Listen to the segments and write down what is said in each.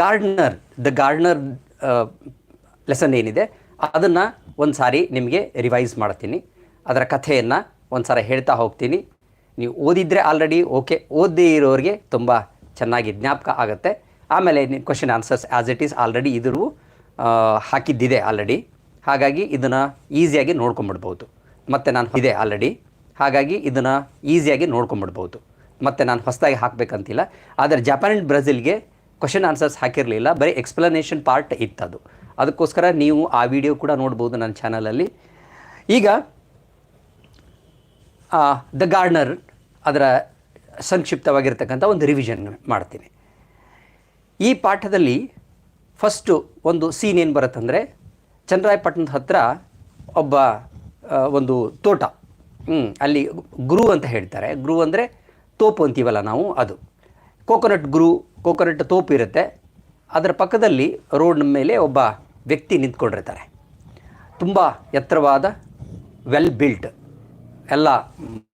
Gardner the Gardner lesson ಏನಿದೆ, ಅದನ್ನು ಒಂದು ಸಾರಿ ನಿಮಗೆ ರಿವೈಸ್ ಮಾಡ್ತೀನಿ. ಅದರ ಕಥೆಯನ್ನು ಒಂದು ಸಾರಿ ಹೇಳ್ತಾ ಹೋಗ್ತೀನಿ. ನೀವು ಓದಿದರೆ ಆಲ್ರೆಡಿ ಓಕೆ ಓದದೇ ಇರೋರಿಗೆ ತುಂಬ ಚೆನ್ನಾಗಿ ಜ್ಞಾಪಕ ಆಗುತ್ತೆ. ಆಮೇಲೆ question answers as it is already ಇದ್ರೂ ಹಾಕಿದ್ದಿದೆ ಆಲ್ರೆಡಿ ಹಾಗಾಗಿ ಇದನ್ನು ಈಸಿಯಾಗಿ ನೋಡ್ಕೊಂಬಿಡ್ಬೋದು ಮತ್ತು ನಾನು ಇದೆ ಆಲ್ರೆಡಿ ಹಾಗಾಗಿ ಇದನ್ನು ಈಸಿಯಾಗಿ ನೋಡ್ಕೊಂಬಿಡ್ಬೋದು ಮತ್ತು ನಾನು ಹೊಸದಾಗಿ ಹಾಕಬೇಕಂತಿಲ್ಲ. ಆದರೆ ಜಪಾನ್ ಆ್ಯಂಡ್ ಬ್ರೆಜಿಲ್ಗೆ ಕ್ವಶನ್ ಆನ್ಸರ್ಸ್ ಹಾಕಿರಲಿಲ್ಲ, ಬರೀ ಎಕ್ಸ್ಪ್ಲನೇಷನ್ ಪಾರ್ಟ್ ಇತ್ತದು. ಅದಕ್ಕೋಸ್ಕರ ನೀವು ಆ ವಿಡಿಯೋ ಕೂಡ ನೋಡ್ಬೋದು ನನ್ನ ಚಾನಲಲ್ಲಿ ಈಗ ದ ಗಾರ್ಡ್ನರ್ ಅದರ ಸಂಕ್ಷಿಪ್ತವಾಗಿರ್ತಕ್ಕಂಥ ಒಂದು ರಿವಿಷನ್ ಮಾಡ್ತೀನಿ. ಈ ಪಾಠದಲ್ಲಿ ಫಸ್ಟು ಒಂದು ಸೀನ್ ಏನು ಬರುತ್ತಂದರೆ, ಚಂದ್ರಾಯಪಟ್ಟಣದ ಹತ್ರ ಒಬ್ಬ ಒಂದು ತೋಟ ಅಲ್ಲಿ ಗುರು ಅಂತ ಹೇಳ್ತಾರೆ. ಗುರು ಅಂದರೆ ತೋಪು ಅಂತೀವಲ್ಲ ನಾವು ಅದು. ಕೋಕೋನಟ್ ಗುರು ಕೋಕೋನಟ್ ತೋಪು ಇರುತ್ತೆ. ಅದರ ಪಕ್ಕದಲ್ಲಿ ರೋಡ್ ಮೇಲೆ ಒಬ್ಬ ವ್ಯಕ್ತಿ ನಿಂತ್ಕೊಂಡಿರ್ತಾರೆ. ತುಂಬ ಎತ್ತರವಾದ ವೆಲ್ ಬಿಲ್ಟ್ ಎಲ್ಲ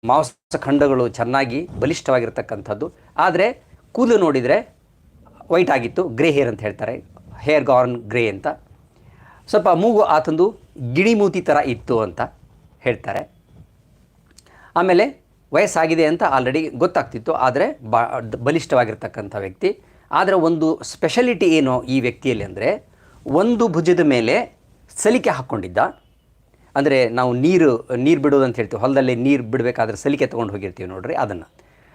ಮಾಂಸಖಂಡಗಳು ಚೆನ್ನಾಗಿ ಬಲಿಷ್ಠವಾಗಿರ್ತಕ್ಕಂಥದ್ದು. ಆದರೆ ಕೂದಲು ನೋಡಿದರೆ ವೈಟ್ ಆಗಿತ್ತು ಗ್ರೇ ಹೇರ್ ಅಂತ ಹೇಳ್ತಾರೆ. ಹೇರ್ ಗಾರ್ನ್ ಗ್ರೇ ಅಂತ. ಸ್ವಲ್ಪ ಮೂಗು ಆತಂದು ಗಿಣಿಮೂತಿ ಥರ ಇತ್ತು ಅಂತ ಹೇಳ್ತಾರೆ. ಆಮೇಲೆ ವಯಸ್ಸಾಗಿದೆ ಅಂತ ಆಲ್ರೆಡಿ ಗೊತ್ತಾಗ್ತಿತ್ತು, ಆದರೆ ಬಾ, ಬಲಿಷ್ಠವಾಗಿರ್ತಕ್ಕಂಥ ವ್ಯಕ್ತಿ. ಆದರೆ ಒಂದು ಸ್ಪೆಷಲಿಟಿ ಏನು ಈ ವ್ಯಕ್ತಿಯಲ್ಲಿ ಅಂದರೆ, ಒಂದು ಭುಜದ ಮೇಲೆ ಸಲಿಕೆ ಹಾಕ್ಕೊಂಡಿದ್ದ. ಅಂದರೆ ನಾವು ನೀರು ನೀರು ಬಿಡೋದು ಅಂತ ಹೇಳ್ತೀವಿ, ಹೊಲದಲ್ಲಿ ನೀರು ಬಿಡಬೇಕಾದ್ರೆ ಸಲಿಕೆ ತೊಗೊಂಡು ಹೋಗಿರ್ತೀವಿ ನೋಡ್ರಿ ಅದನ್ನು.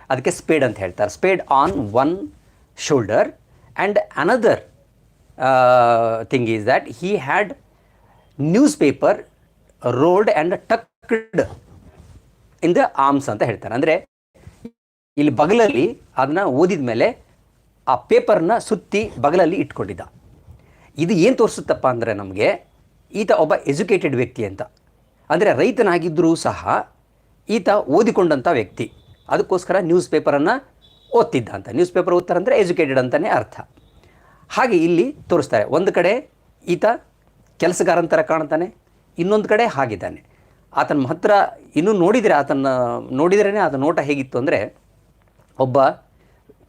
ಅದಕ್ಕೆ ಸ್ಪೇಡ್ ಅಂತ ಹೇಳ್ತಾರೆ. Spade on one shoulder and another thing is that he had newspaper rolled and tucked in the arms ಅಂತ ಹೇಳ್ತಾರೆ. ಅಂದರೆ ಇಲ್ಲಿ ಬಗಲಲ್ಲಿ ಅದನ್ನ ಓದಿದ ಮೇಲೆ ಆ ಪೇಪರ್ನ ಸುತ್ತಿ ಬಗಲಲ್ಲಿ ಇಟ್ಕೊಂಡಿದ್ದ. ಇದು ಏನು ತೋರಿಸುತ್ತಪ್ಪ ಅಂದರೆ ನಮಗೆ ಈತ ಒಬ್ಬ ಎಜುಕೇಟೆಡ್ ವ್ಯಕ್ತಿ ಅಂತ. ಅಂದರೆ ರೈತನಾಗಿದ್ದರೂ ಸಹ ಈತ ಓದಿಕೊಂಡಂಥ ವ್ಯಕ್ತಿ. ಅದಕ್ಕೋಸ್ಕರ ನ್ಯೂಸ್ ಪೇಪರನ್ನು ಓದ್ತಿದ್ದ ಅಂತ. ನ್ಯೂಸ್ ಪೇಪರ್ ಓದ್ತಾರೆ ಅಂದರೆ ಎಜುಕೇಟೆಡ್ ಅಂತಲೇ ಅರ್ಥ. ಹಾಗೆ ಇಲ್ಲಿ ತೋರಿಸ್ತಾರೆ. ಒಂದು ಕಡೆ ಈತ ಕೆಲಸಗಾರನ ಥರ ಕಾಣ್ತಾನೆ, ಇನ್ನೊಂದು ಕಡೆ ಹಾಗಿದ್ದಾನೆ. ಆತನ ಹತ್ರ ಇನ್ನೂ ನೋಡಿದರೆ ಆತನ ನೋಡಿದ್ರೇ ಆತ ನೋಟ ಹೇಗಿತ್ತು ಅಂದರೆ ಒಬ್ಬ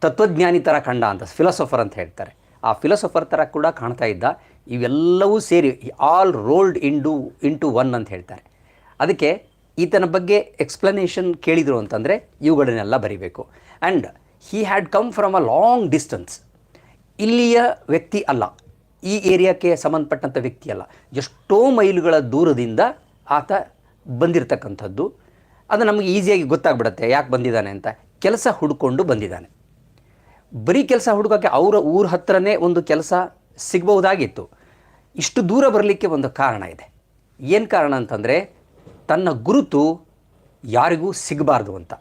ತತ್ವಜ್ಞಾನಿ ಥರ ಕಂಡ ಅಂತ ಫಿಲಾಸಫರ್ ಅಂತ ಹೇಳ್ತಾರೆ. ಆ ಫಿಲಾಸಫರ್ ಥರ ಕೂಡ ಕಾಣ್ತಾ ಇದ್ದ. ಇವೆಲ್ಲವೂ ಸೇರಿ all rolled into into one ಅಂತ ಹೇಳ್ತಾರೆ. ಅದಕ್ಕೆ ಈತನ ಬಗ್ಗೆ ಎಕ್ಸ್ಪ್ಲನೇಷನ್ ಕೇಳಿದರು ಅಂತಂದರೆ ಇವುಗಳನ್ನೆಲ್ಲ ಬರಿಬೇಕು. And he had come from a long distance ಇಲ್ಲಿಯ ವ್ಯಕ್ತಿ ಅಲ್ಲ. ಈ ಏರಿಯಾಕ್ಕೆ ಸಂಬಂಧಪಟ್ಟಂಥ ವ್ಯಕ್ತಿ ಅಲ್ಲ. ಎಷ್ಟೋ ಮೈಲುಗಳ ದೂರದಿಂದ ಆತ ಬಂದಿರತಕ್ಕಂಥದ್ದು. ಅದು ನಮಗೆ ಈಸಿಯಾಗಿ ಗೊತ್ತಾಗ್ಬಿಡತ್ತೆ, ಯಾಕೆ ಬಂದಿದ್ದಾನೆ ಅಂತ. ಕೆಲಸ ಹುಡ್ಕೊಂಡು ಬಂದಿದ್ದಾನೆ. ಬರೀ ಕೆಲಸ ಹುಡುಕೋಕ್ಕೆ ಅವರ ಊರ ಹತ್ರನೇ ಒಂದು ಕೆಲಸ ಸಿಗಬಹುದಾಗಿತ್ತು. ಇಷ್ಟು ದೂರ ಬರಲಿಕ್ಕೆ ಒಂದು ಕಾರಣ ಇದೆ. ಏನು ಕಾರಣ ಅಂತಂದರೆ, ತನ್ನ ಗುರುತು ಯಾರಿಗೂ ಸಿಗಬಾರ್ದು ಅಂತ.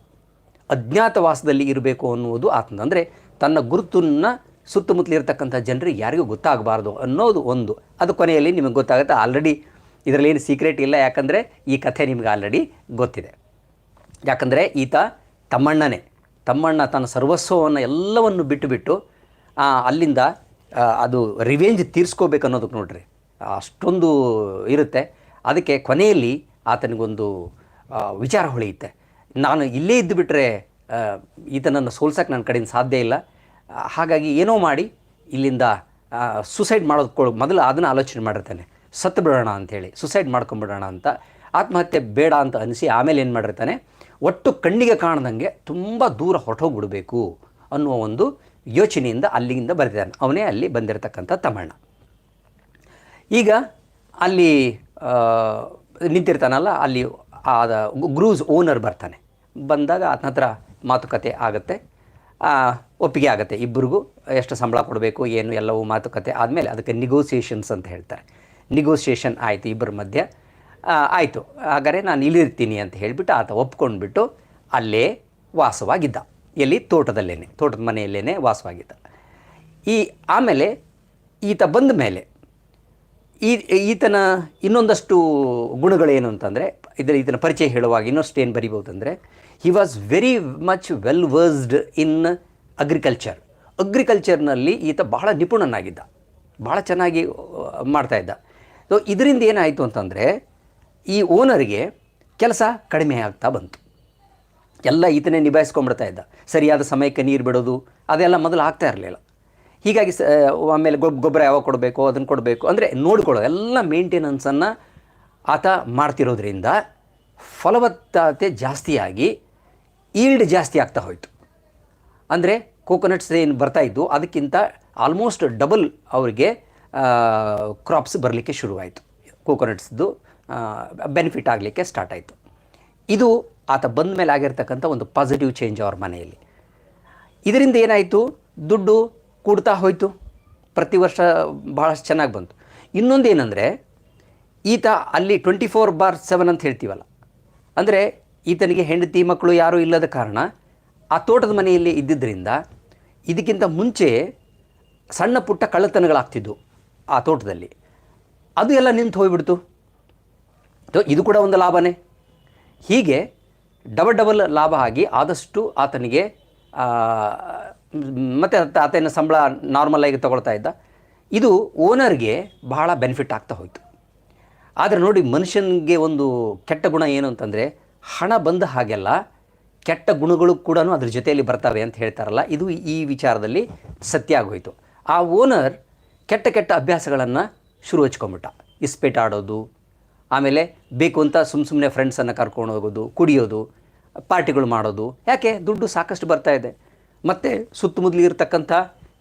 ಅಜ್ಞಾತವಾಸದಲ್ಲಿ ಇರಬೇಕು ಅನ್ನುವುದು ಆತನ ಅಂದರೆ ತನ್ನ ಗುರುತನ್ನು ಸುತ್ತಮುತ್ತಲಿರ್ತಕ್ಕಂಥ ಜನರಿಗೆ ಯಾರಿಗೂ ಗೊತ್ತಾಗಬಾರ್ದು ಅನ್ನೋದು ಒಂದು. ಅದು ಕೊನೆಯಲ್ಲಿ ನಿಮಗೆ ಗೊತ್ತಾಗುತ್ತೆ, ಆಲ್ರೆಡಿ ಇದರಲ್ಲಿ ಏನು ಸೀಕ್ರೆಟ್ ಇಲ್ಲ. ಯಾಕಂದರೆ ಈ ಕಥೆ ನಿಮ್ಗೆ ಆಲ್ರೆಡಿ ಗೊತ್ತಿದೆ. ಯಾಕಂದರೆ ಈತ ತಮ್ಮಣ್ಣನೇ. ತಮ್ಮಣ್ಣ ತನ್ನ ಸರ್ವಸ್ವವನ್ನು ಎಲ್ಲವನ್ನು ಬಿಟ್ಟುಬಿಟ್ಟು ಅಲ್ಲಿಂದ ಅದು ರಿವೆಂಜ್ ತೀರಿಸ್ಕೋಬೇಕು ಅನ್ನೋದಕ್ಕೆ ನೋಡ್ರಿ. ಅಷ್ಟೊಂದು ಇರುತ್ತೆ. ಅದಕ್ಕೆ ಕೊನೆಯಲ್ಲಿ ಆತನಿಗೊಂದು ವಿಚಾರ ಹೊಳೆಯುತ್ತೆ. ನಾನು ಇಲ್ಲೇ ಇದ್ದು ಬಿಟ್ಟರೆ ಈತನನ್ನು ಸೋಲ್ಸೋಕ್ಕೆ ನನ್ನ ಕಡೆಯಿಂದ ಸಾಧ್ಯ ಇಲ್ಲ. ಹಾಗಾಗಿ ಏನೋ ಮಾಡಿ ಇಲ್ಲಿಂದ ಸೂಸೈಡ್ ಮಾಡೋದು ಮೊದಲು ಅದನ್ನು ಆಲೋಚನೆ ಮಾಡಿರ್ತಾನೆ. ಸತ್ತು ಬಿಡೋಣ ಅಂಥೇಳಿ ಸುಸೈಡ್ ಮಾಡ್ಕೊಂಬಿಡೋಣ ಅಂತ ಆತ್ಮಹತ್ಯೆ ಬೇಡ ಅಂತ ಅನಿಸಿ ಆಮೇಲೆ ಏನು ಮಾಡಿರ್ತಾನೆ, ಒಟ್ಟು ಕಣ್ಣಿಗೆ ಕಾಣದಂಗೆ ತುಂಬ ದೂರ ಹೊರಟೋಗ್ಬಿಡಬೇಕು ಅನ್ನುವ ಒಂದು ಯೋಚನೆಯಿಂದ ಅಲ್ಲಿಂದ ಬರೆದಿದ್ದಾನೆ ಅವನೇ ಅಲ್ಲಿ ಬಂದಿರತಕ್ಕಂಥ ತಮಣ್ಣ. ಈಗ ಅಲ್ಲಿ ನಿಂತಿರ್ತಾನಲ್ಲ, ಅಲ್ಲಿ ಆದ ಗ್ರೂಸ್ ಓನರ್ ಬರ್ತಾನೆ. ಬಂದಾಗ ಆತನ ಹತ್ರ ಮಾತುಕತೆ ಆಗುತ್ತೆ. ಒಪ್ಪಿಗೆ ಆಗುತ್ತೆ. ಇಬ್ಬರಿಗೂ ಎಷ್ಟು ಸಂಬಳ ಕೊಡಬೇಕು, ಏನು ಎಲ್ಲವೂ ಮಾತುಕತೆ ಆದಮೇಲೆ ಅದಕ್ಕೆ ನಿಗೋಸಿಯೇಷನ್ಸ್ ಅಂತ ಹೇಳ್ತಾರೆ. ನಿಗೋಸಿಯೇಷನ್ ಆಯಿತು, ಇಬ್ಬರ ಮಧ್ಯೆ. ಆಯಿತು. ಹಾಗಾದರೆ ನಾನು ಇಲ್ಲಿರ್ತೀನಿ ಅಂತ ಹೇಳಿಬಿಟ್ಟು ಆತ ಒಪ್ಕೊಂಡ್ಬಿಟ್ಟು ಅಲ್ಲೇ ವಾಸವಾಗಿದ್ದ. ಎಲ್ಲಿ? ತೋಟದಲ್ಲೇ ತೋಟದ ಮನೆಯಲ್ಲೇ ವಾಸವಾಗಿದ್ದ. ಈ, ಆಮೇಲೆ ಈತ ಬಂದ ಮೇಲೆ ಈ, ಈತನ ಇನ್ನೊಂದಷ್ಟು ಗುಣಗಳೇನು ಅಂತಂದರೆ ಇದರ ಈತನ ಪರಿಚಯ ಹೇಳುವಾಗ ಇನ್ನಷ್ಟು ಏನು ಬರಿಬೋದು ಅಂದರೆ he was very much well versed in agriculture ಅಗ್ರಿಕಲ್ಚರ್ನಲ್ಲಿ ಈತ ಬಹಳ ನಿಪುಣನಾಗಿದ್ದ. ಭಾಳ ಚೆನ್ನಾಗಿ ಮಾಡ್ತಾಯಿದ್ದ ಸೊ ಇದರಿಂದ ಏನಾಯಿತು ಅಂತಂದರೆ, ಈ ಓನರಿಗೆ ಕೆಲಸ ಕಡಿಮೆ ಆಗ್ತಾ ಬಂತು. ಎಲ್ಲ ಈತನೇ ನಿಭಾಯಿಸ್ಕೊಂಡ್ಬಿಡ್ತಾ ಇದ್ದ. ಸರಿಯಾದ ಸಮಯಕ್ಕೆ ನೀರು ಬಿಡೋದು, ಅದೆಲ್ಲ ಮೊದಲು ಆಗ್ತಾ ಇರಲಿಲ್ಲ. ಹೀಗಾಗಿ ಸ, ಆಮೇಲೆ ಗೊಬ್ಬ ಗೊಬ್ಬರ ಯಾವಾಗ ಕೊಡಬೇಕು, ಅದನ್ನು ಕೊಡಬೇಕು, ಅಂದರೆ ನೋಡ್ಕೊಳ್ಳೋದು ಎಲ್ಲ ಮೇಂಟೆನೆನ್ಸನ್ನು ಆತ ಮಾಡ್ತಿರೋದ್ರಿಂದ ಫಲವತ್ತತೆ ಜಾಸ್ತಿಯಾಗಿ ಈಲ್ಡ್ ಜಾಸ್ತಿ ಆಗ್ತಾ ಹೋಯಿತು. ಅಂದರೆ ಕೋಕೋನಟ್ಸ್ ಏನು ಬರ್ತಾ ಇದ್ದು, ಅದಕ್ಕಿಂತ ಆಲ್ಮೋಸ್ಟ್ ಡಬಲ್ ಅವರಿಗೆ ಕ್ರಾಪ್ಸ್ ಬರಲಿಕ್ಕೆ ಶುರುವಾಯಿತು. ಕೋಕೋನಟ್ಸ್ದು ಬೆನಿಫಿಟ್ ಆಗಲಿಕ್ಕೆ ಸ್ಟಾರ್ಟ್ ಆಯಿತು. ಇದು ಆತ ಬಂದ ಮೇಲೆ ಆಗಿರ್ತಕ್ಕಂಥ ಒಂದು ಪಾಸಿಟಿವ್ ಚೇಂಜ್ ಅವ್ರ ಮನೆಯಲ್ಲಿ. ಇದರಿಂದ ಏನಾಯಿತು? ದುಡ್ಡು ಕೂಡ್ತಾ ಹೋಯಿತು. ಪ್ರತಿ ವರ್ಷ ಭಾಳಷ್ಟು ಚೆನ್ನಾಗಿ ಬಂತು. ಇನ್ನೊಂದು ಏನಂದರೆ, ಈತ ಅಲ್ಲಿ ಟ್ವೆಂಟಿ ಫೋರ್ ಬಾರ್ ಸೆವೆನ್ ಅಂತ ಹೇಳ್ತೀವಲ್ಲ. ಅಂದರೆ ಈತನಿಗೆ ಹೆಂಡತಿ ಮಕ್ಕಳು ಯಾರೂ ಇಲ್ಲದ ಕಾರಣ ಆ ತೋಟದ ಮನೆಯಲ್ಲಿ ಇದ್ದಿದ್ದರಿಂದ ಇದಕ್ಕಿಂತ ಮುಂಚೆ ಸಣ್ಣ ಪುಟ್ಟ ಕಳ್ಳತನಗಳಾಗ್ತಿದ್ವು. ಆ ತೋಟದಲ್ಲಿ. ಅದು ಎಲ್ಲ ನಿಂತು ಹೋಗ್ಬಿಡ್ತು. ಇದು ಕೂಡ ಒಂದು ಲಾಭನೇ. ಹೀಗೆ ಡಬಲ್ ಡಬಲ್ ಲಾಭ ಆಗಿ ಆದಷ್ಟು ಆತನಿಗೆ ಮತ್ತು ಆತನ ಸಂಬಳ ನಾರ್ಮಲ್ ಆಗಿ ತಗೊಳ್ತಾ ಇದ್ದ. ಇದು ಓನರ್ಗೆ ಬಹಳ ಬೆನಿಫಿಟ್ ಆಗ್ತಾ ಹೋಯಿತು. ಆದರೆ ನೋಡಿ ಮನುಷ್ಯನಿಗೆ ಒಂದು ಕೆಟ್ಟ ಗುಣ ಏನು ಅಂತಂದರೆ ಹಣ ಬಂದ ಹಾಗೆಲ್ಲ ಕೆಟ್ಟ ಗುಣಗಳು ಕೂಡ ಅದ್ರ ಜೊತೆಯಲ್ಲಿ ಬರ್ತವೆ ಅಂತ ಹೇಳ್ತಾರಲ್ಲ, ಇದು ಈ ವಿಚಾರದಲ್ಲಿ ಸತ್ಯ ಆಗೋಯಿತು. ಆ ಓನರ್ ಕೆಟ್ಟ ಕೆಟ್ಟ ಅಭ್ಯಾಸಗಳನ್ನು ಶುರು ಹಚ್ಕೊಂಬಿಟ್ಟ. ಇಸ್ಪೇಟ್ ಆಡೋದು ಆಮೇಲೆ ಬೇಕು ಅಂತ ಸುಮ್ಮ ಸುಮ್ಮನೆ ಫ್ರೆಂಡ್ಸನ್ನು ಕರ್ಕೊಂಡು ಹೋಗೋದು ಕುಡಿಯೋದು ಪಾರ್ಟಿಗಳು ಮಾಡೋದು. ಯಾಕೆ? ದುಡ್ಡು ಸಾಕಷ್ಟು ಬರ್ತಾ ಇದೆ. ಮತ್ತು ಸುತ್ತಮುತ್ತಲು ಇರತಕ್ಕಂಥ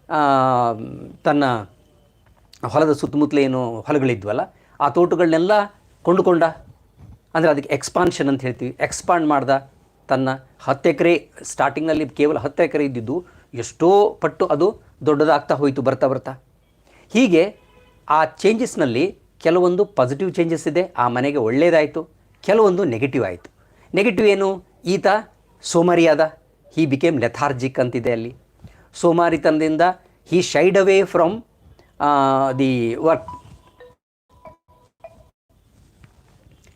ಆ, ತನ್ನ ಹೊಲದ ಸುತ್ತಮುತ್ತಲು ಏನು ಹೊಲಗಳಿದ್ವಲ್ಲ ಆ ತೋಟಗಳನ್ನೆಲ್ಲ ಕೊಂಡುಕೊಂಡ. ಅಂದರೆ ಅದಕ್ಕೆ ಎಕ್ಸ್ಪಾನ್ಷನ್ ಅಂತ ಹೇಳ್ತೀವಿ. ಎಕ್ಸ್ಪಾಂಡ್ ಮಾಡ್ದ ತನ್ನ ಹತ್ತು ಎಕರೆ ಸ್ಟಾರ್ಟಿಂಗ್ನಲ್ಲಿ ಕೇವಲ ಹತ್ತು ಎಕರೆ ಇದ್ದಿದ್ದು ಎಷ್ಟೋ ಪಟ್ಟು ಅದು ದೊಡ್ಡದಾಗ್ತಾ ಹೋಯಿತು ಬರ್ತಾ ಬರ್ತಾ. ಹೀಗೆ ಆ ಚೇಂಜಸ್ನಲ್ಲಿ ಕೆಲವೊಂದು ಪಾಸಿಟಿವ್ ಚೇಂಜಸ್ ಇದೆ, ಆ ಮನೆಗೆ ಒಳ್ಳೆಯದಾಯಿತು ಕೆಲವೊಂದು ನೆಗೆಟಿವ್ ಆಯಿತು. ನೆಗೆಟಿವ್ ಏನು? ಈತ ಸೋಮಾರಿಯಾದ ಹಿ ಬಿಕೇಮ್ ಲೆಥಾರ್ಜಿಕ್ ಅಂತಿದೆ ಅಲ್ಲಿ. ಸೋಮಾರಿತನದಿಂದ he shied away from the work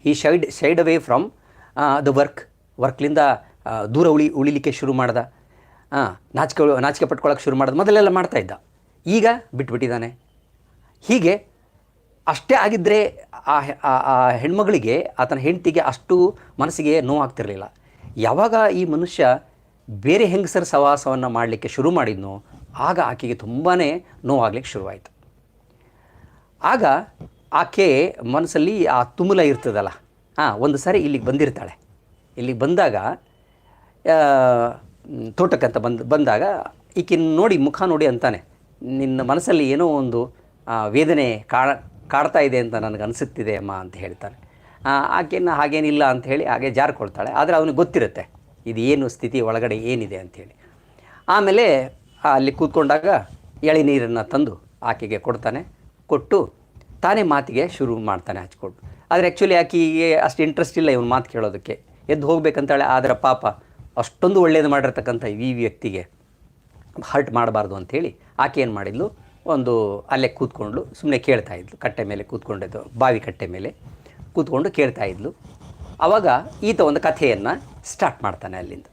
ಈ shied shied away from the work ವರ್ಕ್ಲಿಂದ ದೂರ ಉಳಿ, ಉಳಿಲಿಕ್ಕೆ ಶುರು ಮಾಡ್ದ. ನಾಚಿಕೆ ನಾಚಿಕೆ ಪಟ್ಕೊಳ್ಳೋಕೆ ಶುರು ಮಾಡ್ದ. ಮೊದಲೆಲ್ಲ ಮಾಡ್ತಾ ಇದ್ದ. ಈಗ ಬಿಟ್ಬಿಟ್ಟಿದ್ದಾನೆ. ಹೀಗೆ ಅಷ್ಟೇ ಆಗಿದ್ದರೆ ಆ ಹೆಣ್ಮಗಳಿಗೆ, ಆತನ ಹೆಂಡತಿಗೆ ಅಷ್ಟು ಮನಸ್ಸಿಗೆ ನೋವಾಗ್ತಿರಲಿಲ್ಲ. ಯಾವಾಗ ಈ ಮನುಷ್ಯ ಬೇರೆ ಹೆಂಗಸರ ಸವಾಸವನ್ನು ಮಾಡಲಿಕ್ಕೆ ಶುರು ಮಾಡಿದ್ನೋ, ಆಗ ಆಕೆಗೆ ತುಂಬಾ ನೋವಾಗ್ಲಿಕ್ಕೆ ಶುರುವಾಯಿತು. ಆಗ ಆಕೆ ಮನಸ್ಸಲ್ಲಿ ಆ ತುಮುಲ ಇರ್ತದಲ್ಲ, ಹಾಂ, ಒಂದು ಸಾರಿ ಇಲ್ಲಿಗೆ ಬಂದಿರ್ತಾಳೆ. ಇಲ್ಲಿಗೆ ಬಂದಾಗ ತೋಟಕ್ಕಂತ ಬಂದು, ಬಂದಾಗ ಈಕಿನ ನೋಡಿ ಮುಖ ನೋಡಿ ಅಂತಾನೆ ನಿನ್ನ ಮನಸ್ಸಲ್ಲಿ ಏನೋ ಒಂದು ವೇದನೆ ಕಾಣ ಕಾಡ್ತಾ ಇದೆ ಅಂತ ನನಗೆ ಅನಿಸುತ್ತಿದೆ ಅಮ್ಮ ಅಂತ ಹೇಳ್ತಾನೆ. ಆಕೆಯನ್ನು ಹಾಗೇನಿಲ್ಲ ಅಂತ ಹೇಳಿ ಹಾಗೆ ಜಾರ್ಕೊಳ್ತಾಳೆ. ಆದರೆ ಅವನಿಗೆ ಗೊತ್ತಿರುತ್ತೆ, ಇದು ಏನು ಸ್ಥಿತಿ ಒಳಗಡೆ ಏನಿದೆ ಅಂಥೇಳಿ ಆಮೇಲೆ ಅಲ್ಲಿ ಕೂತ್ಕೊಂಡಾಗ ಎಳೆ ನೀರನ್ನು ತಂದು ಆಕೆಗೆ ಕೊಡ್ತಾನೆ. ಕೊಟ್ಟು ತಾನೇ ಮಾತಿಗೆ ಶುರು ಮಾಡ್ತಾನೆ ಹಚ್ಕೊಂಡು ಆದರೆ ಆ್ಯಕ್ಚುಲಿ ಆಕೆಗೆ ಅಷ್ಟು ಇಂಟ್ರೆಸ್ಟ್ ಇಲ್ಲ ಇವನು ಮಾತು ಕೇಳೋದಕ್ಕೆ. ಎದ್ದು ಹೋಗ್ಬೇಕಂತಾಳೆ, ಆದರೆ ಪಾಪ ಅಷ್ಟೊಂದು ಒಳ್ಳೇದು ಮಾಡಿರ್ತಕ್ಕಂಥ ಈ ವ್ಯಕ್ತಿಗೆ ಹರ್ಟ್ ಮಾಡಬಾರ್ದು ಅಂಥೇಳಿ ಆಕೆ ಏನು ಮಾಡಿದ್ಲು? ಒಂದು ಅಲ್ಲೇ ಕೂತ್ಕೊಂಡ್ಲು ಸುಮ್ಮನೆ ಕೇಳ್ತಾ ಇದ್ಲು, ಕಟ್ಟೆ ಮೇಲೆ ಕೂತ್ಕೊಂಡಿದ್ದು ಬಾವಿ ಕಟ್ಟೆ ಮೇಲೆ ಕೂತ್ಕೊಂಡು ಕೇಳ್ತಾ ಇದ್ಲು. ಆವಾಗ ಈತ ಒಂದು ಕಥೆಯನ್ನು ಸ್ಟಾರ್ಟ್ ಮಾಡ್ತಾನೆ ಅಲ್ಲಿಂದ.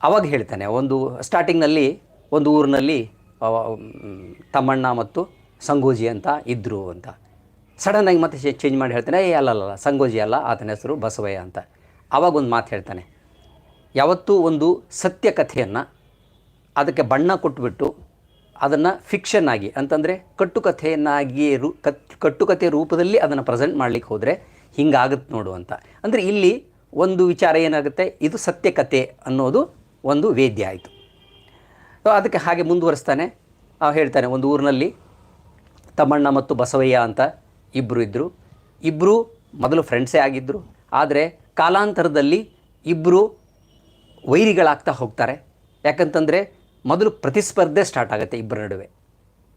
ಅವಾಗ ಹೇಳ್ತಾನೆ, ಒಂದು ಸ್ಟಾರ್ಟಿಂಗ್ನಲ್ಲಿ ಒಂದು ಊರಿನಲ್ಲಿ ತಮ್ಮಣ್ಣ ಮತ್ತು ಸಂಗೋಜಿ ಅಂತ ಇದ್ದರು ಅಂತ. ಸಡನ್ನಾಗಿ ಮತ್ತೆ ಚೇಂಜ್ ಮಾಡಿ ಹೇಳ್ತಾನೆ, ಏ, ಅಲ್ಲ ಸಂಗೋಜಿ ಅಲ್ಲ, ಆತನ ಹೆಸರು ಬಸವಯ್ಯ ಅಂತ. ಆವಾಗ ಒಂದು ಮಾತು ಹೇಳ್ತಾನೆ, ಯಾವತ್ತೂ ಒಂದು ಸತ್ಯ ಕಥೆಯನ್ನು ಅದಕ್ಕೆ ಬಣ್ಣ ಕೊಟ್ಬಿಟ್ಟು ಅದನ್ನು ಫಿಕ್ಷನ್ ಆಗಿ, ಅಂತಂದರೆ ಕಟ್ಟುಕಥೆಯನ್ನಾಗಿ ರೂ, ಕತ್ ಕಟ್ಟುಕಥೆ ರೂಪದಲ್ಲಿ ಅದನ್ನು ಪ್ರೆಸೆಂಟ್ ಮಾಡಲಿಕ್ಕೆ ಹೋದರೆ ಹಿಂಗಾಗುತ್ತೆ ನೋಡು ಅಂತ. ಅಂದರೆ ಇಲ್ಲಿ ಒಂದು ವಿಚಾರ ಏನಾಗುತ್ತೆ? ಇದು ಸತ್ಯಕತೆ ಅನ್ನೋದು ಒಂದು ವೇದ್ಯ ಆಯಿತು. ಅದಕ್ಕೆ ಹಾಗೆ ಮುಂದುವರಿಸ್ತಾನೆ. ಹೇಳ್ತಾನೆ, ಒಂದು ಊರಿನಲ್ಲಿ ತಮ್ಮಣ್ಣ ಮತ್ತು ಬಸವಯ್ಯ ಅಂತ ಇಬ್ಬರು ಇದ್ದರು ಇಬ್ಬರು ಮೊದಲು ಫ್ರೆಂಡ್ಸೇ ಆಗಿದ್ದರು ಆದರೆ ಕಾಲಾಂತರದಲ್ಲಿ ಇಬ್ಬರು ವೈರಿಗಳಾಗ್ತಾ ಹೋಗ್ತಾರೆ. ಯಾಕಂತಂದರೆ ಮೊದಲು ಪ್ರತಿಸ್ಪರ್ಧೆ ಸ್ಟಾರ್ಟ್ ಆಗುತ್ತೆ ಇಬ್ಬರ ನಡುವೆ.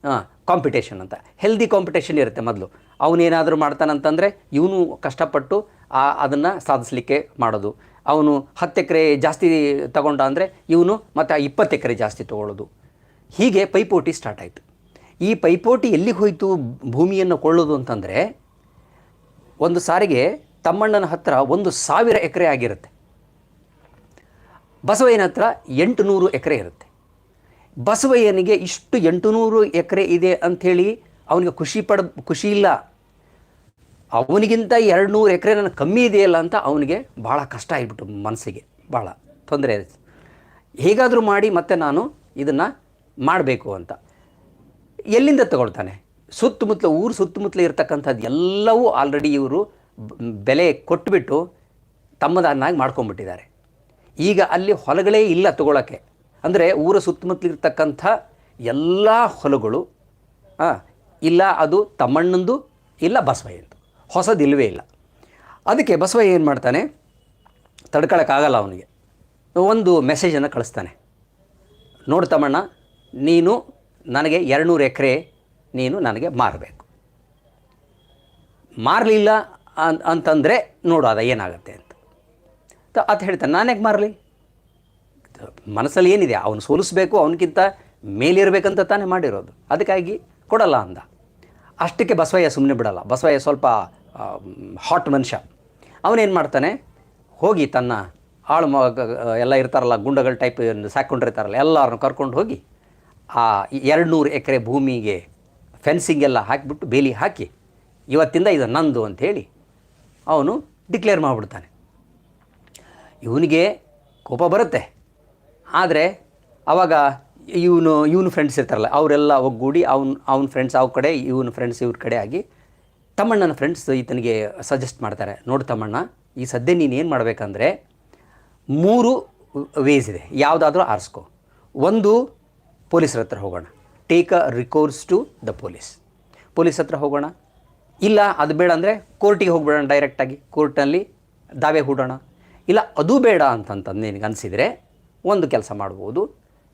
ಹಾಂ ಕಾಂಪಿಟೇಷನ್ ಅಂತ. ಹೆಲ್ದಿ ಕಾಂಪಿಟೇಷನ್ ಇರುತ್ತೆ ಮೊದಲು. ಅವನೇನಾದರೂ ಮಾಡ್ತಾನಂತಂದರೆ ಇವನು ಕಷ್ಟಪಟ್ಟು ಆ, ಅದನ್ನು ಸಾಧಿಸಲಿಕ್ಕೆ ಮಾಡೋದು. ಅವನು ಹತ್ತು ಎಕರೆ ಜಾಸ್ತಿ ತಗೊಂಡ ಅಂದರೆ ಇವನು ಮತ್ತು ಆ ಇಪ್ಪತ್ತು ಎಕರೆ ಜಾಸ್ತಿ ತೊಗೊಳ್ಳೋದು. ಹೀಗೆ ಪೈಪೋಟಿ ಸ್ಟಾರ್ಟ್ ಆಯಿತು. ಈ ಪೈಪೋಟಿ ಎಲ್ಲಿಗೆ ಹೋಯಿತು, ಭೂಮಿಯನ್ನು ಕೊಳ್ಳೋದು ಅಂತಂದರೆ ಒಂದು ಸಾರಿಗೆ ತಮ್ಮಣ್ಣನ ಹತ್ರ ಒಂದು ಸಾವಿರ ಎಕರೆ ಆಗಿರುತ್ತೆ. ಬಸವಯ್ಯನ ಹತ್ರ ಎಂಟು ನೂರು ಎಕರೆ ಇರುತ್ತೆ. ಬಸವಯ್ಯನಿಗೆ ಇಷ್ಟು ಎಂಟು ನೂರು ಎಕರೆ ಇದೆ ಅಂಥೇಳಿ ಅವನಿಗೆ ಖುಷಿ ಪಡ, ಖುಷಿ ಇಲ್ಲ. ಅವನಿಗಿಂತ ಎರಡು ನೂರು ಎಕರೆ ನನಗೆ ಕಮ್ಮಿ ಇದೆಯಲ್ಲ ಅಂತ ಅವನಿಗೆ ಭಾಳ ಕಷ್ಟ ಆಗಿಬಿಟ್ಟು ಮನಸ್ಸಿಗೆ, ಭಾಳ ತೊಂದರೆ ಆಯಿತು. ಹೇಗಾದರೂ ಮಾಡಿ ಮತ್ತೆ ನಾನು ಇದನ್ನು ಮಾಡಬೇಕು ಅಂತ. ಎಲ್ಲಿಂದ ತಗೊಳ್ತಾನೆ? ಸುತ್ತಮುತ್ತಲ, ಊರು ಸುತ್ತಮುತ್ತಲ ಇರ್ತಕ್ಕಂಥದ್ದು ಎಲ್ಲವೂ ಆಲ್ರೆಡಿ ಇವರು ಬೆಲೆ ಕೊಟ್ಬಿಟ್ಟು ತಮ್ಮದನ್ನಾಗಿ ಮಾಡ್ಕೊಂಡ್ಬಿಟ್ಟಿದ್ದಾರೆ. ಈಗ ಅಲ್ಲಿ ಹೊಲಗಳೇ ಇಲ್ಲ ತಗೊಳ್ಳೋಕ್ಕೆ ಅಂದರೆ ಊರ ಸುತ್ತಮುತ್ತಲಿರ್ತಕ್ಕಂಥ ಎಲ್ಲ ಹೊಲಗಳು ಇಲ್ಲ ಅದು ತಮ್ಮಣ್ಣಂದು, ಇಲ್ಲ ಬಸವಯ್ಯಂದು. ಹೊಸದಿಲ್ವೇ ಇಲ್ಲ. ಅದಕ್ಕೆ ಬಸವಯ್ಯ ಏನು ಮಾಡ್ತಾನೆ? ತಡ್ಕೊಳಕ್ಕಾಗಲ್ಲ ಅವನಿಗೆ. ಒಂದು ಮೆಸೇಜನ್ನು ಕಳಿಸ್ತಾನೆ. ನೋಡು ತಮ್ಮಣ್ಣ, ನೀನು ನನಗೆ ಎರಡುನೂರು ಎಕರೆ ನೀನು ನನಗೆ ಮಾರಬೇಕು. ಮಾರಲಿಲ್ಲ ಅಂತಂದರೆ ನೋಡು ಅದ ಏನಾಗುತ್ತೆ ಅಂತ. ಆತ ಹೇಳ್ತಾನೆ, ನಾನು ಯಾಕೆ ಮಾರಲಿ? ಮನಸ್ಸಲ್ಲಿ ಏನಿದೆ, ಅವನು ಸೋಲಿಸ್ಬೇಕು ಅವನಕ್ಕಿಂತ ಮೇಲಿರಬೇಕಂತ ತಾನೇ ಮಾಡಿರೋದು. ಅದಕ್ಕಾಗಿ ಕೊಡಲ್ಲ ಅಂದ. ಅಷ್ಟಕ್ಕೆ ಬಸವಯ್ಯ ಸುಮ್ಮನೆ ಬಿಡಲ್ಲ. ಬಸವಯ್ಯ ಸ್ವಲ್ಪ ಹಾಟ್ ಮನುಷ್ಯ. ಅವನೇನು ಮಾಡ್ತಾನೆ? ಹೋಗಿ ತನ್ನ ಆಳು ಎಲ್ಲ ಇರ್ತಾರಲ್ಲ, ಗುಂಡಗಳ ಟೈಪ್ ಸಾಕೊಂಡಿರ್ತಾರಲ್ಲ ಎಲ್ಲರನ್ನು ಕರ್ಕೊಂಡು ಹೋಗಿ ಆ ಎರಡು ನೂರು ಎಕರೆ ಭೂಮಿಗೆ ಫೆನ್ಸಿಂಗ್ ಎಲ್ಲ ಹಾಕಿಬಿಟ್ಟು ಬೇಲಿ ಹಾಕಿ ಇವತ್ತಿಂದ ಇದು ನಂದು ಅಂಥೇಳಿ ಅವನು ಡಿಕ್ಲೇರ್ ಮಾಡಿಬಿಡ್ತಾನೆ. ಇವನಿಗೆ ಕೋಪ ಬರುತ್ತೆ. ಆದರೆ ಆವಾಗ ಇವನು ಇವನು ಫ್ರೆಂಡ್ಸ್ ಇರ್ತಾರಲ್ಲ, ಅವರೆಲ್ಲ ಒಗ್ಗೂಡಿ ಅವ್ನು, ಅವ್ನ ಫ್ರೆಂಡ್ಸ್ ಅವ್ರ ಕಡೆ, ಇವನು ಫ್ರೆಂಡ್ಸ್ ಇವ್ರ ಕಡೆ ಆಗಿ ತಮ್ಮಣ್ಣನ ಫ್ರೆಂಡ್ಸ್ ಈತನಿಗೆ ಸಜೆಸ್ಟ್ ಮಾಡ್ತಾರೆ. ನೋಡು ತಮ್ಮಣ್ಣ, ಈ ಸದ್ಯ ನೀನು ಏನು ಮಾಡಬೇಕಂದ್ರೆ ಮೂರು ವೇಸ್ ಇದೆ. ಯಾವುದಾದ್ರೂ ಆರಿಸ್ಕೊ. ಒಂದು, ಪೊಲೀಸರ ಹತ್ರ ಹೋಗೋಣ. Take a recourse to the police police ಹತ್ರ ಹೋಗೋಣ. ಇಲ್ಲ, ಅದು ಬೇಡ ಅಂದರೆ ಕೋರ್ಟಿಗೆ ಹೋಗ್ಬಿಡೋಣ ಡೈರೆಕ್ಟಾಗಿ ಕೋರ್ಟಲ್ಲಿ ದಾವೆ ಹೂಡೋಣ. ಇಲ್ಲ, ಅದು ಬೇಡ ಅಂತಂತಂದು ನಿನಗೆ ಅನಿಸಿದರೆ ಒಂದು ಕೆಲಸ ಮಾಡ್ಬೋದು.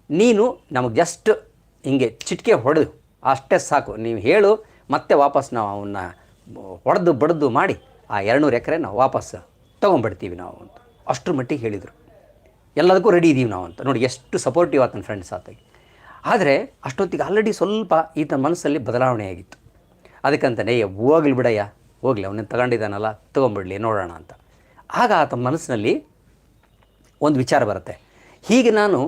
ನೀನು ನಮಗೆ ಜಸ್ಟ್ ಹಿಂಗೆ ಚಿಟಿಕೆ ಹೊಡೆದು, ಅಷ್ಟೇ ಸಾಕು. ನೀವು ಹೇಳು, ಮತ್ತೆ ವಾಪಸ್ ನಾವು ಅವನ್ನ ಹೊಡೆದು ಬಡ್ದು ಮಾಡಿ, ಆ ಎರಡುನೂರು ಎಕರೆ ನಾವು ವಾಪಸ್ ತೊಗೊಂಡ್ಬಿಡ್ತೀವಿ ನಾವು ಅಂತ. ಅಷ್ಟ್ರ ಮಟ್ಟಿಗೆ ಹೇಳಿದರು. ಎಲ್ಲದಕ್ಕೂ ರೆಡಿ ಇದ್ದೀವಿ ನಾವು ಅಂತ. ನೋಡಿ, ಎಷ್ಟು ಸಪೋರ್ಟಿವ್ ಆತನ ಫ್ರೆಂಡ್ಸ್ ಆತಗೆ ಆದರೆ ಅಷ್ಟೊತ್ತಿಗೆ ಆಲ್ರೆಡಿ ಸ್ವಲ್ಪ ಈತನ ಮನಸ್ಸಲ್ಲಿ ಬದಲಾವಣೆ ಆಗಿತ್ತು. ಅದಕ್ಕಂತಾನೆ ಹೋಗ್ಲಿ ಬಿಡಯ್ಯ, ಹೋಗ್ಲಿ ಅವನೇ ತಗೊಂಡಿದ್ದಾನಲ್ಲ ತೊಗೊಂಬಿಡ್ಲಿ ನೋಡೋಣ ಅಂತ. ಆಗ ಆತನ ಮನಸ್ಸಿನಲ್ಲಿ ಒಂದು ವಿಚಾರ ಬರುತ್ತೆ. ಹೀಗೆ ನಾನು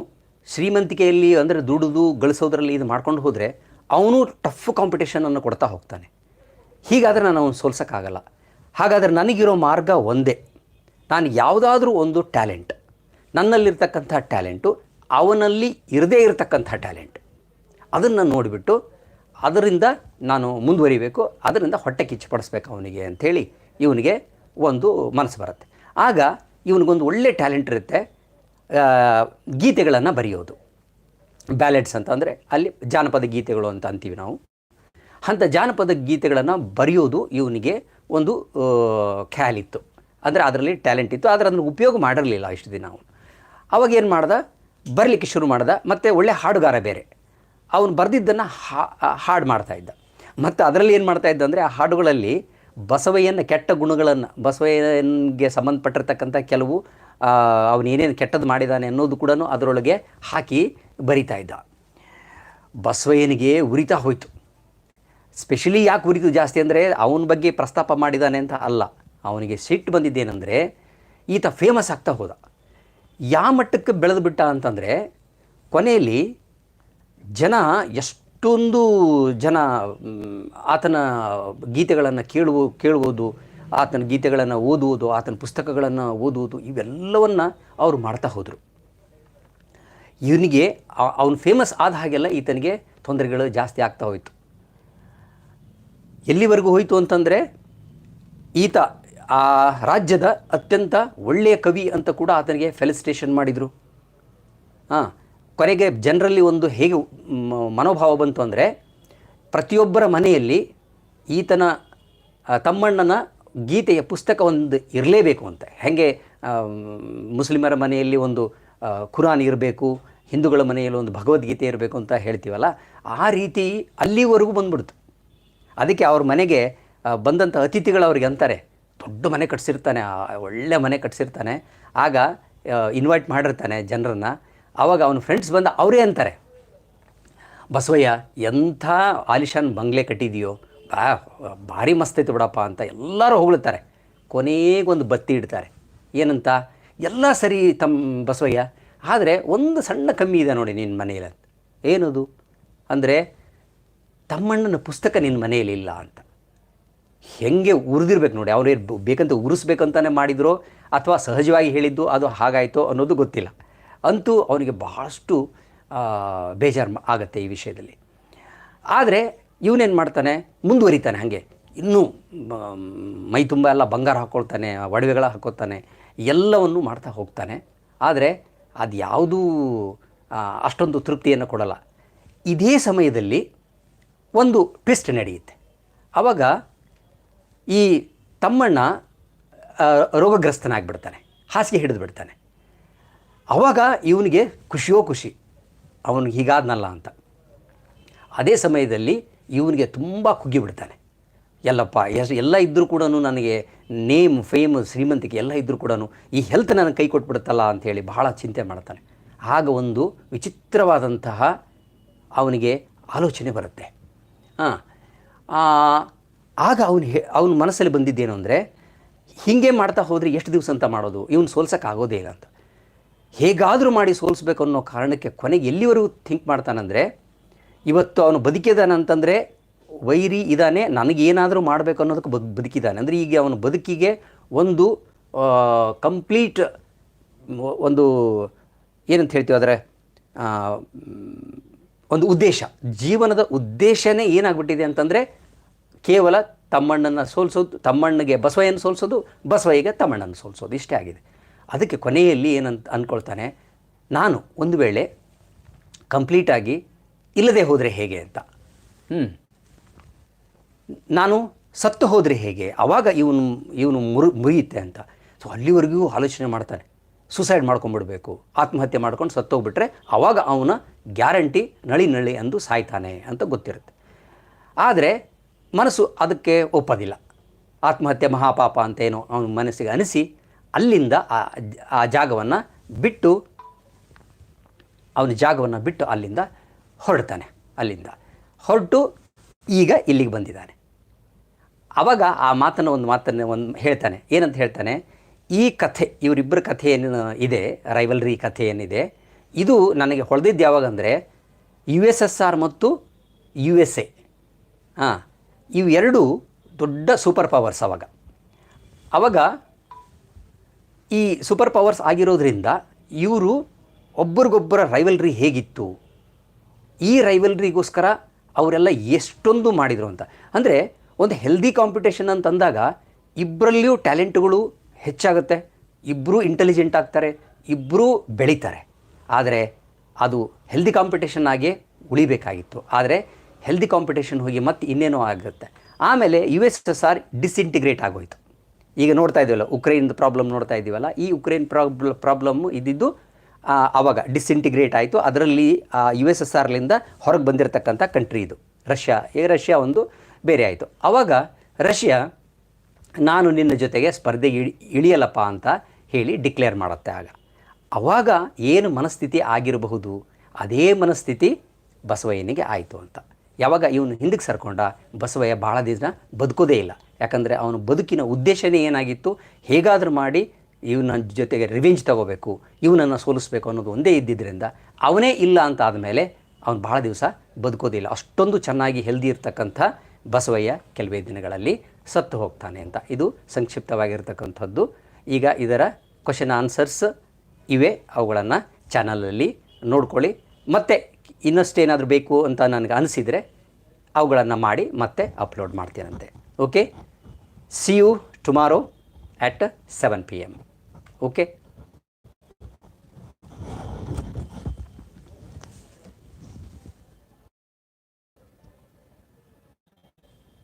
ಶ್ರೀಮಂತಿಕೆಯಲ್ಲಿ ಅಂದರೆ ದುಡಿದು ಗಳಿಸೋದ್ರಲ್ಲಿ ಇದು ಮಾಡ್ಕೊಂಡು ಹೋದರೆ ಅವನು ಟಫ್ ಕಾಂಪಿಟೇಷನನ್ನು ಕೊಡ್ತಾ ಹೋಗ್ತಾನೆ. ಹೀಗಾದರೆ ನಾನು ಅವನು ಸೋಲ್ಸೋಕ್ಕಾಗಲ್ಲ. ಹಾಗಾದರೆ ನನಗಿರೋ ಮಾರ್ಗ ಒಂದೇ. ನಾನು ಯಾವುದಾದ್ರೂ ಒಂದು ಟ್ಯಾಲೆಂಟ್ ನನ್ನಲ್ಲಿರ್ತಕ್ಕಂಥ ಟ್ಯಾಲೆಂಟು ಅವನಲ್ಲಿ ಇರದೇ ಇರತಕ್ಕಂಥ ಟ್ಯಾಲೆಂಟ್ ಅದನ್ನು ನೋಡಿಬಿಟ್ಟು ಅದರಿಂದ ನಾನು ಮುಂದುವರಿಬೇಕು, ಅದರಿಂದ ಹೊಟ್ಟೆ ಕಿಚ್ಚುಪಡಿಸ್ಬೇಕು ಅವನಿಗೆ ಅಂಥೇಳಿ ಇವನಿಗೆ ಒಂದು ಮನಸ್ಸು ಬರುತ್ತೆ. ಆಗ ಇವನಿಗೊಂದು ಒಳ್ಳೆ ಟ್ಯಾಲೆಂಟ್ ಇರುತ್ತೆ. ಗೀತೆಗಳನ್ನು ಬರೆಯೋದು. ಬ್ಯಾಲೆಟ್ಸ್ ಅಂತ ಅಂದರೆ ಅಲ್ಲಿ ಜಾನಪದ ಗೀತೆಗಳು ಅಂತ ಅಂತೀವಿ ನಾವು. ಅಂಥ ಜಾನಪದ ಗೀತೆಗಳನ್ನು ಬರೆಯೋದು ಇವನಿಗೆ ಒಂದು ಖ್ಯಾಲಿತ್ತು ಅಂದರೆ ಅದರಲ್ಲಿ ಟ್ಯಾಲೆಂಟ್ ಇತ್ತು. ಆದರೆ ಅದನ್ನು ಉಪಯೋಗ ಮಾಡಿರಲಿಲ್ಲ ಇಷ್ಟು ದಿನ ಅವನು. ಅವಾಗ ಏನು ಮಾಡ್ದ? ಬರಲಿಕ್ಕೆ ಶುರು ಮಾಡ್ದ. ಮತ್ತು ಒಳ್ಳೆ ಹಾಡುಗಾರ ಬೇರೆ. ಅವನು ಬರೆದಿದ್ದನ್ನು ಹಾಡು ಮಾಡ್ತಾಯಿದ್ದ ಮತ್ತು ಅದರಲ್ಲಿ ಏನು ಮಾಡ್ತಾಯಿದ್ದ ಅಂದರೆ ಆ ಹಾಡುಗಳಲ್ಲಿ ಬಸವಯ್ಯನ ಕೆಟ್ಟ ಗುಣಗಳನ್ನು, ಬಸವಯ್ಯನಿಗೆ ಸಂಬಂಧಪಟ್ಟಿರ್ತಕ್ಕಂಥ ಕೆಲವು ಅವನೇನೇನು ಕೆಟ್ಟದ್ದು ಮಾಡಿದ್ದಾನೆ ಅನ್ನೋದು ಕೂಡ ಅದರೊಳಗೆ ಹಾಕಿ ಬರಿತಾ ಇದ್ದ. ಬಸವಯ್ಯನಿಗೆ ಉರಿತಾ ಹೋಯಿತು. ಸ್ಪೆಷಲಿ ಯಾಕೆ ಉರಿತು ಜಾಸ್ತಿ ಅಂದರೆ ಅವನ ಬಗ್ಗೆ ಪ್ರಸ್ತಾಪ ಮಾಡಿದ್ದಾನೆ ಅಂತ ಅಲ್ಲ. ಅವನಿಗೆ ಸಿಟ್ಟು ಬಂದಿದ್ದೇನೆಂದರೆ ಈತ ಫೇಮಸ್ ಆಗ್ತಾ ಹೋದ. ಯಾವ ಮಟ್ಟಕ್ಕೆ ಬೆಳೆದು ಬಿಟ್ಟ ಅಂತಂದರೆ ಕೊನೆಯಲ್ಲಿ ಜನ ಎಷ್ಟೊಂದು ಜನ ಆತನ ಗೀತೆಗಳನ್ನು ಕೇಳುವ, ಕೇಳುವುದು, ಆತನ ಗೀತೆಗಳನ್ನು ಓದುವುದು, ಆತನ ಪುಸ್ತಕಗಳನ್ನು ಓದುವುದು, ಇವೆಲ್ಲವನ್ನು ಅವರು ಮಾಡ್ತಾ ಹೋದರು. ಇವನಿಗೆ ಅವನು ಫೇಮಸ್ ಆದ ಹಾಗೆಲ್ಲ ಈತನಿಗೆ ತೊಂದರೆಗಳು ಜಾಸ್ತಿ ಆಗ್ತಾ ಹೋಯಿತು. ಎಲ್ಲಿವರೆಗೂ ಹೋಯಿತು ಅಂತಂದರೆ, ಈತ ಆ ರಾಜ್ಯದ ಅತ್ಯಂತ ಒಳ್ಳೆಯ ಕವಿ ಅಂತ ಕೂಡ ಆತನಿಗೆ ಫೆಲಿಸಿಟೇಷನ್ ಮಾಡಿದರು. ಹಾಂ ಕೊನೆಗೆ ಜನರಲ್ಲಿ ಒಂದು ಹೇಗೆ ಮನೋಭಾವ ಬಂತು ಅಂದರೆ ಪ್ರತಿಯೊಬ್ಬರ ಮನೆಯಲ್ಲಿ ಈತನ ತಮ್ಮಣ್ಣನ ಗೀತೆಯ ಪುಸ್ತಕ ಒಂದು ಇರಲೇಬೇಕು ಅಂತ. ಹೇಗೆ ಮುಸ್ಲಿಮರ ಮನೆಯಲ್ಲಿ ಒಂದು ಖುರಾನ್ ಇರಬೇಕು, ಹಿಂದೂಗಳ ಮನೆಯಲ್ಲಿ ಒಂದು ಭಗವದ್ಗೀತೆ ಇರಬೇಕು ಅಂತ ಹೇಳ್ತೀವಲ್ಲ, ಆ ರೀತಿ ಅಲ್ಲಿವರೆಗೂ ಬಂದ್ಬಿಡ್ತು. ಅದಕ್ಕೆ ಅವ್ರ ಮನೆಗೆ ಬಂದಂಥ ಅತಿಥಿಗಳು ಅವ್ರಿಗೆ ಅಂತಾರೆ, ದೊಡ್ಡ ಮನೆ ಕಟ್ಸಿರ್ತಾನೆ ಒಳ್ಳೆ ಮನೆ ಕಟ್ಸಿರ್ತಾನೆ. ಆಗ ಇನ್ವೈಟ್ ಮಾಡಿರ್ತಾನೆ ಜನರನ್ನು. ಆವಾಗ ಅವನ ಫ್ರೆಂಡ್ಸ್ ಬಂದ ಅವರೇ ಅಂತಾರೆ. ಬಸವಯ್ಯ, ಎಂಥ ಆಲಿಶಾನ್ ಬಂಗ್ಲೆ ಕಟ್ಟಿದೆಯೋ, ಬಾ, ಭಾರಿ ಐತೆ ಬಿಡಪ್ಪ ಅಂತ ಎಲ್ಲರೂ ಹೊಗಳುತ್ತಾರೆ ಕೊನೆಗೊಂದು ಬತ್ತಿ ಇಡ್ತಾರೆ. ಏನಂತ? ಎಲ್ಲ ಸರಿ ತಮ್ಮ ಬಸವಯ್ಯ, ಆದರೆ ಒಂದು ಸಣ್ಣ ಕಮ್ಮಿ ಇದೆ ನೋಡಿ ನಿನ್ನ ಮನೆಯಲ್ಲಿ ಅಂತ ಏನದು? ಅಂದರೆ ತಮ್ಮಣ್ಣನ ಪುಸ್ತಕ ನಿನ್ನ ಮನೆಯಲ್ಲಿ ಇಲ್ಲ ಅಂತ. ಹೆಂಗೆ ಉರಿದಿರ್ಬೇಕು ನೋಡಿ ಅವರೇ ಬೇಕಂತ ಉರಿಸ್ಬೇಕಂತಾನೆ ಮಾಡಿದ್ರೋ ಅಥವಾ ಸಹಜವಾಗಿ ಹೇಳಿದ್ದು ಅದು ಹಾಗಾಯಿತು ಅನ್ನೋದು ಗೊತ್ತಿಲ್ಲ. ಅಂತೂ ಅವನಿಗೆ ಬಹಳಷ್ಟು ಬೇಜಾರು ಆಗುತ್ತೆ ಈ ವಿಷಯದಲ್ಲಿ. ಆದರೆ ಇವನೇನು ಮಾಡ್ತಾನೆ? ಮುಂದುವರಿತಾನೆ ಹಾಗೆ. ಇನ್ನೂ, ಮ- ತುಂಬ ಎಲ್ಲ ಬಂಗಾರ ಹಾಕ್ಕೊಳ್ತಾನೆ ಒಡವೆಗಳ ಹಾಕೋತಾನೆ, ಎಲ್ಲವನ್ನು ಮಾಡ್ತಾ ಹೋಗ್ತಾನೆ. ಆದರೆ ಅದು ಯಾವುದೂ ಅಷ್ಟೊಂದು ತೃಪ್ತಿಯನ್ನು ಕೊಡಲ್ಲ. ಇದೇ ಸಮಯದಲ್ಲಿ ಒಂದು ಟ್ವಿಸ್ಟ್ ನಡೆಯುತ್ತೆ. ಆವಾಗ ಈ ತಮ್ಮಣ್ಣ ರೋಗಗ್ರಸ್ತನಾಗ್ಬಿಡ್ತಾನೆ. ಹಾಸಿಗೆ ಹಿಡಿದು ಬಿಡ್ತಾನೆ ಆವಾಗ ಇವನಿಗೆ ಖುಷಿಯೋ ಖುಷಿ, ಅವನು ಹೀಗಾದ್ನಲ್ಲ ಅಂತ. ಅದೇ ಸಮಯದಲ್ಲಿ ಇವನಿಗೆ ತುಂಬ ಕುಗ್ಗಿಬಿಡ್ತಾನೆ ಎಲ್ಲಪ್ಪ, ಎಸ್, ಎಲ್ಲ ಇದ್ದರೂ ಕೂಡ ನನಗೆ ನೇಮ್, ಫೇಮ್, ಶ್ರೀಮಂತಿಕೆ ಎಲ್ಲ ಇದ್ದರೂ ಕೂಡ ಈ ಹೆಲ್ತ್ ನನಗೆ ಕೈ ಕೊಟ್ಬಿಡುತ್ತಲ್ಲ ಅಂಥೇಳಿ ಬಹಳ ಚಿಂತೆ ಮಾಡ್ತಾನೆ. ಆಗ ಒಂದು ವಿಚಿತ್ರವಾದಂತಹ ಅವನಿಗೆ ಆಲೋಚನೆ ಬರುತ್ತೆ. ಹಾಂ ಆಗ ಅವನು ಹೇ, ಅವನ ಮನಸ್ಸಲ್ಲಿ ಬಂದಿದ್ದೇನು ಅಂದರೆ, ಹೀಗೆ ಮಾಡ್ತಾ ಹೋದರೆ ಎಷ್ಟು ದಿವಸ ಅಂತ ಮಾಡೋದು, ಇವನು ಸೋಲ್ಸೋಕ್ಕಾಗೋದೇ ಇಲ್ಲ ಅಂತ. ಹೇಗಾದರೂ ಮಾಡಿ ಸೋಲಿಸ್ಬೇಕು ಅನ್ನೋ ಕಾರಣಕ್ಕೆ ಕೊನೆಗೆ ಎಲ್ಲಿವರೆಗೂ ಥಿಂಕ್ ಮಾಡ್ತಾನಂದರೆ, ಇವತ್ತು ಅವನು ಬದುಕಿದಾನಂತಂದರೆ ವೈರಿ ಇದ್ದಾನೆ ನನಗೇನಾದರೂ ಮಾಡಬೇಕು ಅನ್ನೋದಕ್ಕೆ ಬದ್ ಬದುಕಿದ್ದಾನೆ ಅಂದರೆ ಈಗ ಅವನ ಬದುಕಿಗೆ ಒಂದು ಕಂಪ್ಲೀಟ್ ಒಂದು ಏನಂತ ಹೇಳ್ತೀವಿ ಆದರೆ ಒಂದು ಉದ್ದೇಶ. ಜೀವನದ ಉದ್ದೇಶನೇ ಏನಾಗ್ಬಿಟ್ಟಿದೆ ಅಂತಂದರೆ ಕೇವಲ ತಮ್ಮಣ್ಣನ ಸೋಲಿಸೋದು, ತಮ್ಮಣ್ಣಗೆ ಬಸವಯ್ಯನ ಸೋಲಿಸೋದು, ಬಸವಯ್ಯಗೆ ತಮ್ಮಣ್ಣನ ಸೋಲಿಸೋದು. ಇಷ್ಟೇ ಆಗಿದೆ. ಅದಕ್ಕೆ ಕೊನೆಯಲ್ಲಿ ಏನಂತ ಅಂದ್ಕೊಳ್ತಾನೆ, ನಾನು ಒಂದು ವೇಳೆ ಕಂಪ್ಲೀಟಾಗಿ ಇಲ್ಲದೆ ಹೋದರೆ ಹೇಗೆ ಅಂತ? ಹ್ಞೂ ನಾನು ಸತ್ತು ಹೋದರೆ ಹೇಗೆ? ಆವಾಗ ಇವನು ಇವನು ಮುರು, ಮುರಿಯುತ್ತೆ ಅಂತ. ಸೊ ಅಲ್ಲಿವರೆಗೂ ಆಲೋಚನೆ ಮಾಡ್ತಾನೆ. ಸುಸೈಡ್ ಮಾಡ್ಕೊಂಡ್ಬಿಡ್ಬೇಕು ಆತ್ಮಹತ್ಯೆ ಮಾಡ್ಕೊಂಡು ಸತ್ತೋಗ್ಬಿಟ್ರೆ ಆವಾಗ ಅವನ ಗ್ಯಾರಂಟಿ ನಳಿ ನಳಿ ಅಂದು ಸಾಯ್ತಾನೆ ಅಂತ ಗೊತ್ತಿರುತ್ತೆ. ಆದರೆ ಮನಸ್ಸು ಅದಕ್ಕೆ ಒಪ್ಪೋದಿಲ್ಲ. ಆತ್ಮಹತ್ಯೆ ಮಹಾಪಾಪ ಅಂತೇನೋ ಅವನ ಮನಸ್ಸಿಗೆ ಅನಿಸಿ ಅಲ್ಲಿಂದ ಆ ಜಾಗವನ್ನು ಬಿಟ್ಟು ಅವನ ಜಾಗವನ್ನು ಬಿಟ್ಟು ಅಲ್ಲಿಂದ ಹೊರಡ್ತಾನೆ, ಅಲ್ಲಿಂದ. ಹೊರಟು ಈಗ ಇಲ್ಲಿಗೆ ಬಂದಿದ್ದಾನೆ. ಆವಾಗ ಆ ಮಾತನ್ನು ಒಂದು ಮಾತನ್ನು ಒಂದು ಹೇಳ್ತಾನೆ. ಏನಂತ ಹೇಳ್ತಾನೆ? ಈ ಕಥೆ, ಇವರಿಬ್ಬರ ಕಥೆ ಏನು ಇದೆ ರೈವಲ್ರಿ ಕಥೆ ಏನಿದೆ ಇದು ನನಗೆ ಹೊಳೆದಿದ್ದು ಯಾವಾಗ ಅಂದರೆ ಯು ಎಸ್ ಎಸ್ ಆರ್ ಮತ್ತು ಯು ಎಸ್ ಎ ಹಾಂ ಇವು ಎರಡು ದೊಡ್ಡ ಸೂಪರ್ ಪವರ್ಸ್ ಅವಾಗ. ಅವಾಗ ಈ ಸೂಪರ್ ಪವರ್ಸ್ ಆಗಿರೋದ್ರಿಂದ ಇವರು ಒಬ್ಬರಿಗೊಬ್ಬರ ರೈವಲ್ರಿ ಹೇಗಿತ್ತು? ಈ ರೈವಲ್ರಿಗೋಸ್ಕರ ಅವರೆಲ್ಲ ಎಷ್ಟೊಂದು ಮಾಡಿದರು ಅಂತ. ಅಂದರೆ ಒಂದು ಹೆಲ್ದಿ ಕಾಂಪಿಟೇಷನ್ ಅಂತಂದಾಗ ಇಬ್ಬರಲ್ಲಿಯೂ ಟ್ಯಾಲೆಂಟ್ಗಳು ಹೆಚ್ಚಾಗುತ್ತೆ. ಇಬ್ಬರೂ ಇಂಟೆಲಿಜೆಂಟ್ ಆಗ್ತಾರೆ ಇಬ್ಬರೂ ಬೆಳೀತಾರೆ. ಆದರೆ ಅದು ಹೆಲ್ದಿ ಕಾಂಪಿಟೇಷನ್ ಆಗಿ ಉಳಿಬೇಕಾಗಿತ್ತು. ಆದರೆ ಹೆಲ್ದಿ ಕಾಂಪಿಟೇಷನ್ ಹೋಗಿ ಮತ್ತೆ ಇನ್ನೇನೋ ಆಗುತ್ತೆ. ಆಮೇಲೆ U S S R disintegrate ಆಗೋಯ್ತು. ಈಗ ನೋಡ್ತಾ ಇದ್ದೀವಲ್ಲ ಉಕ್ರೇನ್ ಪ್ರಾಬ್ಲಮ್ ನೋಡ್ತಾ ಇದ್ದೀವಲ್ಲ, ಈ ಉಕ್ರೇನ್ ಪ್ರಾಬ್ಲ ಪ್ರಾಬ್ಲಮ್ಮು ಇದ್ದಿದ್ದು ಆವಾಗ ಡಿಸ್ಇಂಟಿಗ್ರೇಟ್ ಆಯಿತು. ಅದರಲ್ಲಿ ಯು ಎಸ್ ಎಸ್ ಆರ್ಲಿಂದ ಹೊರಗೆ ಬಂದಿರತಕ್ಕಂಥ ಕಂಟ್ರಿ ಇದು. ರಷ್ಯಾ ಈಗ ರಷ್ಯಾ ಒಂದು ಬೇರೆ ಆಯಿತು. ಆವಾಗ ರಷ್ಯಾ, ನಾನು ನಿನ್ನ ಜೊತೆಗೆ ಸ್ಪರ್ಧೆಗೆ ಇಳಿ, ಇಳಿಯಲ್ಲಪ್ಪ ಅಂತ ಹೇಳಿ ಡಿಕ್ಲೇರ್ ಮಾಡುತ್ತೆ ಆಗ. ಆವಾಗ ಏನು ಮನಸ್ಥಿತಿ ಆಗಿರಬಹುದು, ಅದೇ ಮನಸ್ಥಿತಿ ಬಸವಯ್ಯನಿಗೆ ಆಯಿತು ಅಂತ. ಯಾವಾಗ ಇವನು ಹಿಂದಕ್ಕೆ ಸರ್ಕೊಂಡ, ಬಸವಯ್ಯ ಭಾಳ ದಿನ ಬದುಕೋದೇ ಇಲ್ಲ. ಯಾಕಂದರೆ ಅವನ ಬದುಕಿನ ಉದ್ದೇಶನೇ ಏನಾಗಿತ್ತು? ಹೇಗಾದರೂ ಮಾಡಿ ಇವನ ಜೊತೆಗೆ ರಿವೆಂಜ್ ತಗೋಬೇಕು, ಇವನನ್ನು ಸೋಲಿಸ್ಬೇಕು ಅನ್ನೋದು ಒಂದೇ ಇದ್ದಿದ್ದರಿಂದ ಅವನೇ ಇಲ್ಲ ಅಂತ ಆದಮೇಲೆ ಅವನು ಭಾಳ ದಿವಸ ಬದುಕೋದಿಲ್ಲ. ಅಷ್ಟೊಂದು ಚೆನ್ನಾಗಿ ಹೆಲ್ದಿ ಇರ್ತಕ್ಕಂಥ ಬಸವಯ್ಯ ಕೆಲವೇ ದಿನಗಳಲ್ಲಿ ಸತ್ತು ಹೋಗ್ತಾನೆ ಅಂತ. ಇದು ಸಂಕ್ಷಿಪ್ತವಾಗಿರ್ತಕ್ಕಂಥದ್ದು. ಈಗ ಇದರ ಕ್ವಶನ್ ಆನ್ಸರ್ಸ್ ಇವೆ. ಅವುಗಳನ್ನು ಚಾನಲಲ್ಲಿ ನೋಡ್ಕೊಳ್ಳಿ. ಮತ್ತು ಇನ್ನಷ್ಟೇನಾದರೂ ಬೇಕು ಅಂತ ನನಗೆ ಅನಿಸಿದರೆ ಅವುಗಳನ್ನು ಮಾಡಿ ಮತ್ತೆ ಅಪ್ಲೋಡ್ ಮಾಡ್ತೀನಂತೆ. okay? See you tomorrow at 7 pm okay?